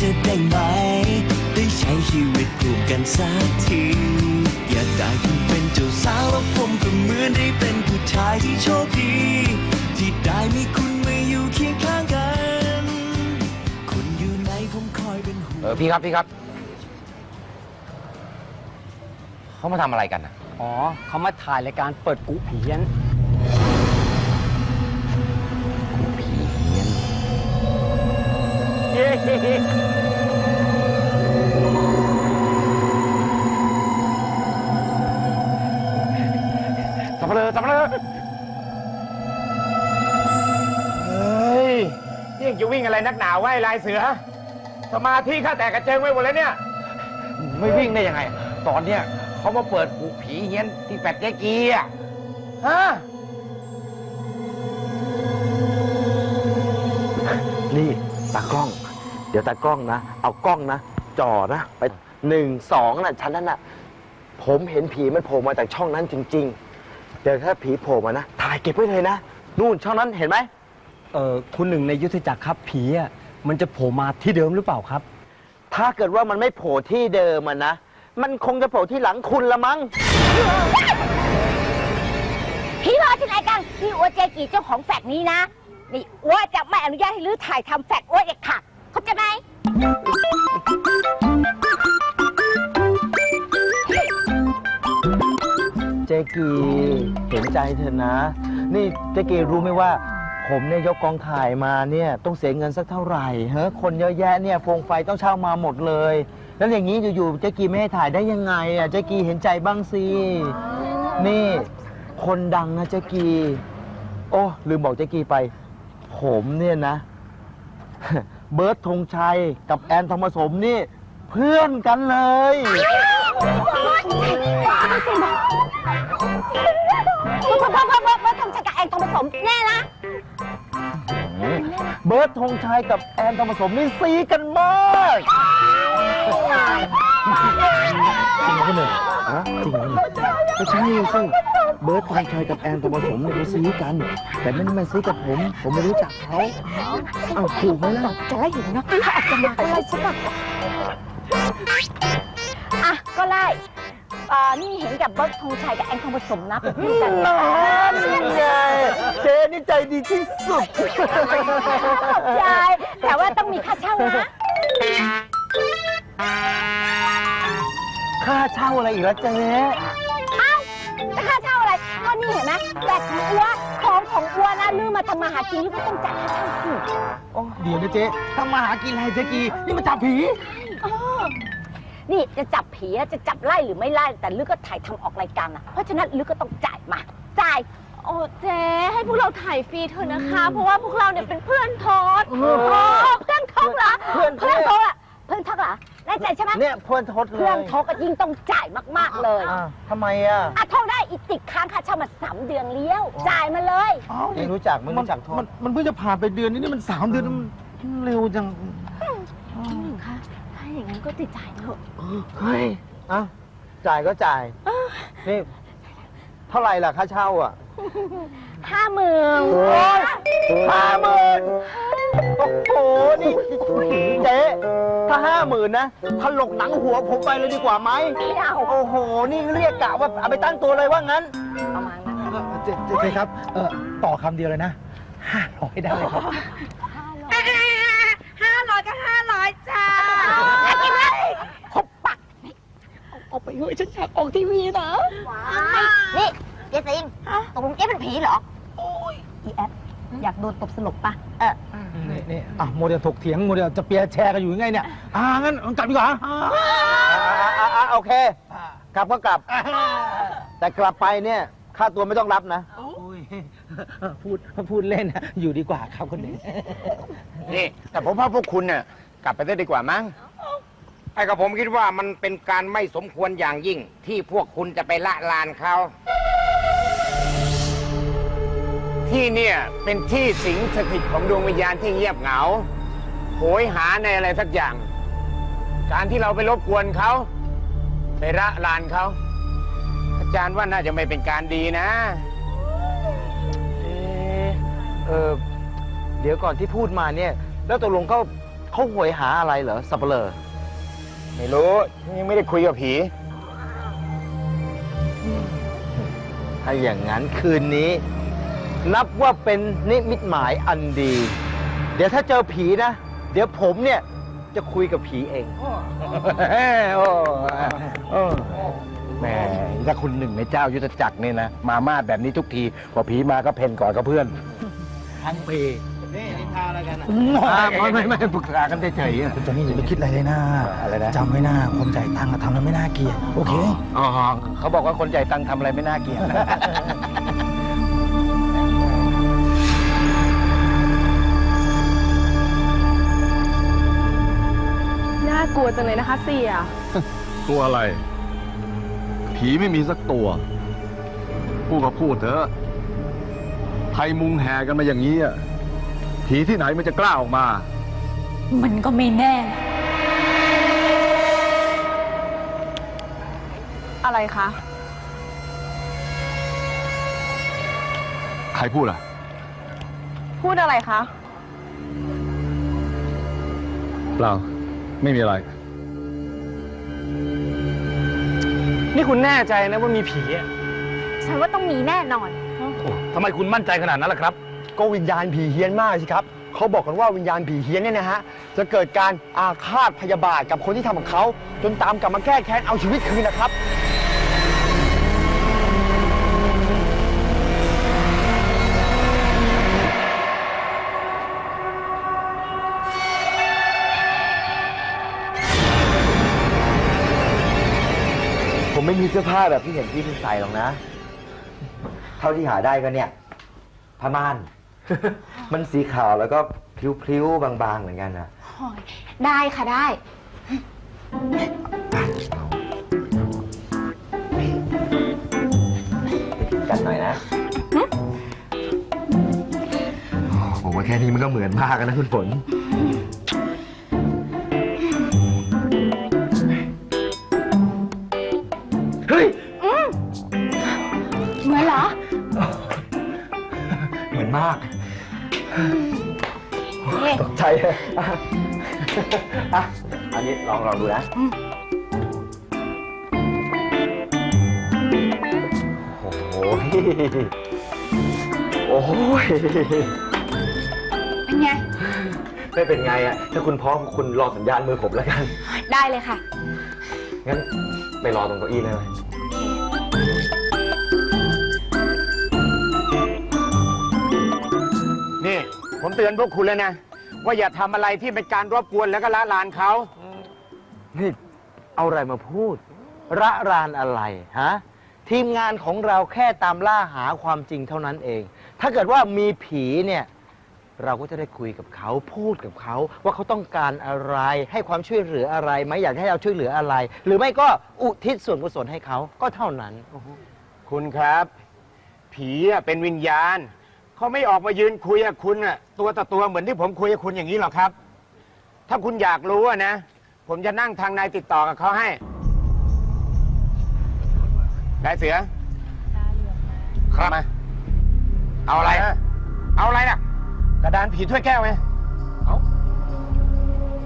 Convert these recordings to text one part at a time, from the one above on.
จะได้ไหม ได้ใช้ชีวิตคู่กันสักที อยากได้คุณเป็นเจ้าสาวแล้วผมก็เหมือนได้เป็นผู้ชายที่โชคดี ที่ได้มีคุณมาอยู่เคียงข้างกัน คุณอยู่ไหนผมคอยเป็นห่วง เออพี่ครับพี่ครับ เขามาทำอะไรกันอะอ๋อเขามาถ่ายรายการเปิดกุเพียน สับเปลือสับเปลือเฮ้ยนี่ยังจะวิ่งอะไรนักหนาไหวลายเสือ สมาธิข้าแตกกระเจิงไว้หมดแล้วเนี่ย ไม่วิ่งได้ยังไง ตอนเนี้ยเขามาเปิดปลูกผีเฮี้ยนที่แปดแยกกีอะฮะนี่ตากล้อง เดี๋ยวตากล้องนะ เอากล้องนะ จ่อนะ ไปหนึ่งสองน่ะชั้นนั้นน่ะ ผมเห็นผีมันโผล่มาจากช่องนั้นจริง ๆ เดี๋ยวถ้าผีโผล่มานะ ถ่ายเก็บไว้เลยนะ นู่นช่องนั้นเห็นไหม เออคุณหนึ่งในยุทธจักรครับผีอะมันจะโผล่มาที่เดิมหรือเปล่าครับ ถ้าเกิดว่ามันไม่โผล่ที่เดิมมันนะ มันคงจะโผล่ที่หลังคุณละมั้งพี่รอที่ไหนกันพี่อัวเจกีเจ้าของแฟกนี้นะ นี่อัวจะไม่อนุญาตให้ลื้อถ่ายทำแฟกอัวเด็ดขาด กีเห็นใจเธอนะ นี่เจกีรู้ไหมว่า ผมเนี่ยยกกองถ่ายมาเนี่ยต้องเสียเงินสักเท่าไหร่เฮ้คนเยอะแยะเนี่ยโฟงไฟต้องเช่ามาหมดเลย แล้วอย่างนี้อยู่ๆเจกีไม่ให้ถ่ายได้ยังไงอะเจกีเห็นใจบ้างสินี่ คนดังนะเจกี โอ้ลืมบอกเจกีไป ผมเนี่ยนะ เบิร์ดธงชัยกับแอนทองผสมนี่ เพื่อนกันเลย พ่อพ่อพ่อพ่อพ่อทำชะกะแองทองผสมแน่นะเบิร์ดธงชัยกับแอนทองผสมนี่ซีกันมากจริงเหรอคุณหนึ่งฮะจริงเหรอไม่ใช่สิเบิร์ดธงชัยกับแอนทองผสมเนี่ยเขาซีกัน แต่ไม่ได้มาซีกับผม ผมไม่รู้จักเขาเอ้าถูกไหมล่ะจะไล่อยู่เนาะเขาออกจะมาก็ไล่ใช่ปะอะก็ไล่เอ่อนี่เห็นกับเบิร์ดธงชัยกับแอนทองผสมนะเป็นเพื่อนกันนั่นไงเจ๊นี่ใจดีที่สุดใช่แต่ว่าต้องมีค่าเช่านะ ค่าเช่าอะไรอีกแล้วเจ๊เอ้าจะค่าเช่าอะไรก็นี่เห็นไหมแต่ของอัวของของอัวนะลือมาทำมาหากินก็ต้องจ่ายค่าเช่าสิโอ้เดี๋ยวนะเจ๊ทำมาหากินอะไรเจ๊กีนี่มันจับผีอ้อ นี่จะจับผีอะจะจับไล่หรือไม่ไล่ แต่ลือก็ถ่ายทำออกรายการนะเพราะฉะนั้นลือก็ต้องจ่ายมา จ่าย โอ้เจ๊ให้พวกเราถ่ายฟรีเถอะนะคะ เพราะว่าพวกเราเนี่ยเป็นเพื่อนทอดเอโอ้อเพื่อนทกเหรอเพื่อนเพื่อนทกอะเพื่อนทกเหรอแน่ใจใช่ไหมเนี่ยเพื่อนทศเลยเพื่อนทกก็ยิ่งต้องจ่ายมากๆเลยอะทำไมอะอะทกได้อีกติดค้างค่าเช่ามาสามเดือนเลี้ยว จ่ายมาเลยไม่รู้จักไม่รู้จักโทษมันมันเพิ่งจะผ่านไปเดือนนี้นี่มันสามเดือนมันเร็วจัง หนึ่งคะถ้าอย่าง นั้นก็ติดจ่ายเถอะเฮ้ยอะจ่ายก็จ่าย นี่ เท่าไหร่ล่ะค่าเช่าอะห้าหมื่นโอ้ยห้าหมื่นโอ้โห นี่เจ๊ถ้าห้าหมื่นนะถลกหนังหัวผมไปเลยดีกว่าไหมไม่เอาโอ้โห นี่เรียกกะว่าเอาไปตั้งตัวเลยว่างั้น ประมาณนั้นเจ๊เจ๊เจ๊ครับ เออต่อคำเดียวเลยนะห้าร้อยได้เลยครับ ห้าร้อยก็ห้าร้อยจ้ากินไหมขบปาก เอา ไปเฮ้ยฉันอยากออกทีวีนะ นี่เจสิงตกลงเจ๊เป็นผีเหรอ โอ้ยอีแอปอยากโดนตบสลบปะเออนี่นี่อะโมเดลถกเถียงโมเดลจะเปียร์แชร์กันอยู่ยังไงเนี่ย อ่างั้นเอากลับดีกว่าอ่าอะอะโอเค กลับก็กลับ แต่กลับไปเนี่ยค่าตัวไม่ต้องรับนะ โอ้ยพูดพูดเล่นนะอยู่ดีกว่าครับคนนี้ นี่แต่ผมว่าพวกคุณเนี่ยกลับไปได้ดีกว่ามั้ง ไอ้กับผมคิดว่ามันเป็นการไม่สมควรอย่างยิ่ง ที่พวกคุณจะไปละลานเขา ที่เนี่ยเป็นที่สิงสถิตของดวงวิญญาณที่เงียบเหงาโหยหาในอะไรสักอย่าง การที่เราไปรบกวนเขา ไปละลานเขา อาจารย์ว่าน่าจะไม่เป็นการดีนะ เอ๊ะเออเดี๋ยวก่อนที่พูดมาเนี่ย แล้วตกลงเขาเขาโหยหาอะไรเหรอสับเปลอ ไม่รู้ยังไม่ได้คุยกับผี ถ้าอย่างนั้นคืนนี้ นับว่าเป็นนิมิตหมายอันดี เดี๋ยวถ้าเจอผีนะ เดี๋ยวผมเนี่ยจะคุยกับผีเอง โอ้โอ้แหมถ้าคุณหนึ่งในเจ้ายุทธจักรเนี่ยนะ มามาดแบบนี้ทุกที พอผีมาก็เพ่นก่อนกับเพื่อน ทั้งปี นี่นิทาอะไรกันไม่ไม่ไม่ปรึกษากันเฉยๆอะคุณโจนี่อย่าไปคิดอะไรเลยนะอะไรนะจำไว้นะคนจ่ายตังค์อะทำแล้วไม่น่าเกลียดโอเคอ๋อเขาบอกว่าคนใจายตังค์ทำอะไรไม่น่าเกลียดน่ากลัวจังเลยนะคะเสียตัวอะไร ผีไม่มีสักตัว พูดก็พูดเถอะไทยมุงแห่กันมาอย่างนี้อะ ผีที่ไหนมันจะกล้าออกมา มันก็ไม่แน่ อะไรคะ ใครพูดล่ะ พูดอะไรคะ เปล่า ไม่มีอะไร นี่คุณแน่ใจนะว่ามีผีอะฉันว่าต้องมีแน่นอนทำไมคุณมั่นใจขนาดนั้นล่ะครับ ก็วิญญาณผีเฮี้ยนมากสิครับเขาบอกกันว่าวิญญาณผีเฮี้ยนเนี่ยนะฮะจะเกิดการอาฆาตพยาบาทกับคนที่ทำกับเขาจนตามกลับมาแก้แค้นเอาชีวิตคืนนะครับผมไม่มีเสื้อผ้าแบบที่เห็นพี่คุณใส่หรอกนะ เท่าที่หาได้ก็เนี่ยผ้าม่าน มันสีขาวแล้วก็พลิ้วๆบางๆ เหมือนกันนะได้ค่ะได้ กันหน่อยนะผมว่าแค่นี้มันก็เหมือนมากแล้วนะคุณฝน ตกใจอะอะอันนี้ลองลองดูนะโอ้โหโอ้ยเป็นไง ไม่เป็นไงอะถ้าคุณพร้อมคุณรอสัญญาณมือผมแล้วกัน ได้เลยค่ะ งั้นไปรอตรงเก้าอี้เลยนี่ ผมเตือนพวกคุณแล้วนะ ว่าอย่าทำอะไรที่เป็นการรบกวนแล้วก็ละลานเขา นี่เอาอะไรมาพูด ระรานอะไรฮะ ทีมงานของเราแค่ตามล่าหาความจริงเท่านั้นเอง ถ้าเกิดว่ามีผีเนี่ย เราก็จะได้คุยกับเขาพูดกับเขาว่าเขาต้องการอะไร ให้ความช่วยเหลืออะไรไหมอยากให้เราช่วยเหลืออะไร หรือไม่ก็อุทิศส่วนกุศลให้เขาก็เท่านั้น คุณครับ ผีอะเป็นวิญญาณ เขาไม่ออกมายืนคุยกับคุณอะตัวต่อตัวเหมือนที่ผมคุยกับคุณอย่างนี้หรอกครับ ถ้าคุณอยากรู้อะนะ ผมจะนั่งทางในติดต่อกับเขาให้ได้เสือครับมาเอาอะไร เอาอะไรน่ะ กระดานผีถ้วยแก้วไหม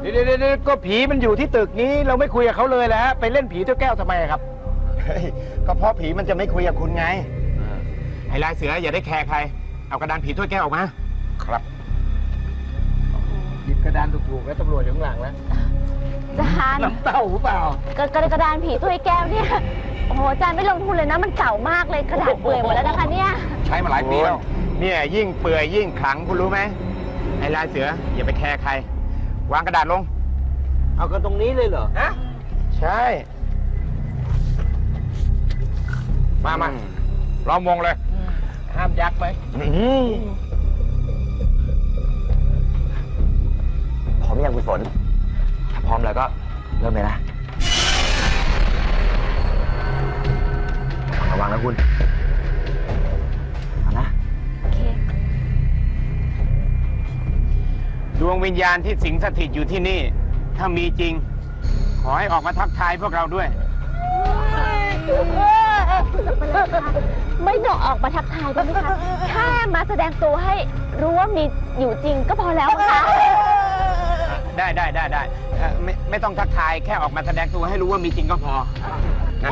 เดี๋ยวเดี๋ยวเดี๋ยวก็ผีมันอยู่ที่ตึกนี้เราไม่คุยกับเขาเลยแล้วฮะไปเล่นผีเจ้าแก้วทำไมครับ เฮ้ยก็เพราะผีมันจะไม่คุยกับคุณไงไอ้ลายเสืออย่าได้แคร์ใคร เอากระดานผีถ้วยแก้วออกมาครับหยิบกระดานถูกๆแล้วตำรวจอยู่ข้างหลังแล้วจานน้ำเต้าหรือเปล่ากระกระกระดานผีถ้วยแก้วเนี่ยโอ้โหจานไม่ลงทุนเลยนะมันเก่ามากเลยกระดาษเปื่อยหมดแล้วนะคะเนี่ยใช้มาหลายปีแล้วเนี่ยยิ่งเปื่อยยิ่งขลังคุณรู้ไหมไอ้ลายเสืออย่าไปแคร์ใคร วางกระดาษลง เอากันตรงนี้เลยเหรอฮะใช่ มามาล้อมวงเลย ห้ามยักไหมพร้อมยังคุณฝน ถ้าพร้อมแล้วก็เริ่มเลยนะระวังนะคุณเอานะ โอเค ดวงวิญญาณที่สิงสถิตอยู่ที่นี่ ถ้ามีจริง ขอให้ออกมาทักทายพวกเราด้วย ไม่ต้องออกมาทักทายได้ไหมคะแค่มาแสดงตัวให้รู้ว่ามีอยู่จริงก็พอแล้วค่ะ ได้ได้ได้ได้เอ่อไม่ไม่ต้องทักทายแค่ออกมาแสดงตัวให้รู้ว่ามีจริงก็พอนะ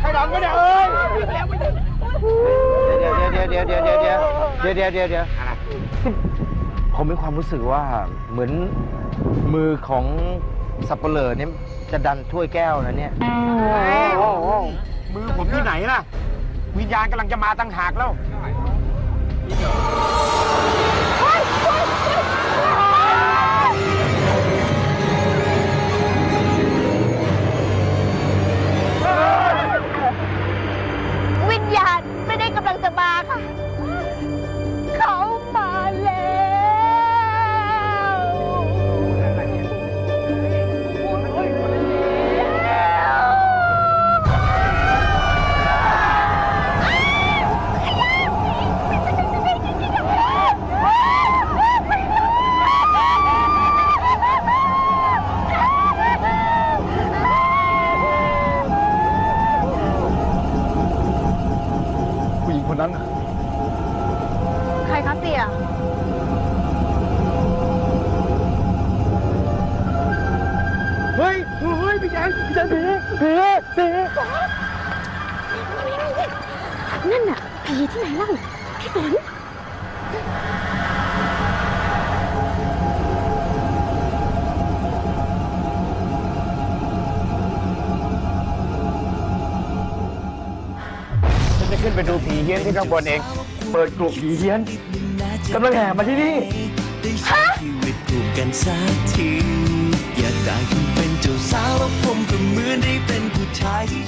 ใครดังไม่ได้เอ้ยเดี๋ยวเดี๋ยวเดี๋ยวเดี๋ยวเดี๋ยวเดี๋ยวเดี๋ยวเดี๋ยวเดี๋ยวเดี๋ยวอะไรผมมีความรู้สึกว่าเหมือนมือของ สับเปลือเนี่ยจะดันถ้วยแก้วนะเนี่ย โอ้โหมือผมที่ไหนล่ะ วิญญาณกำลังจะมาตั้งหากแล้ว คนนั้นน่ะใครคะเสีย เฮ้ย เฮ้ยพี่แจ๊คพี่แจ๊คผีผีผีนั่นน่ะผีที่ไหนเล่าพี่ฝน ไปดูผีเฮี้ยนที่ข้างบนเอง เปิดกลุ่มผีเฮี้ยนกำลังแห่มาที่นี่ได้ใช้ชีวิตร่วมกันสักทีอยากได้คุณเป็นเจ้าสาวแล้วผมก็เหมือนได้เป็นผู้ชายที่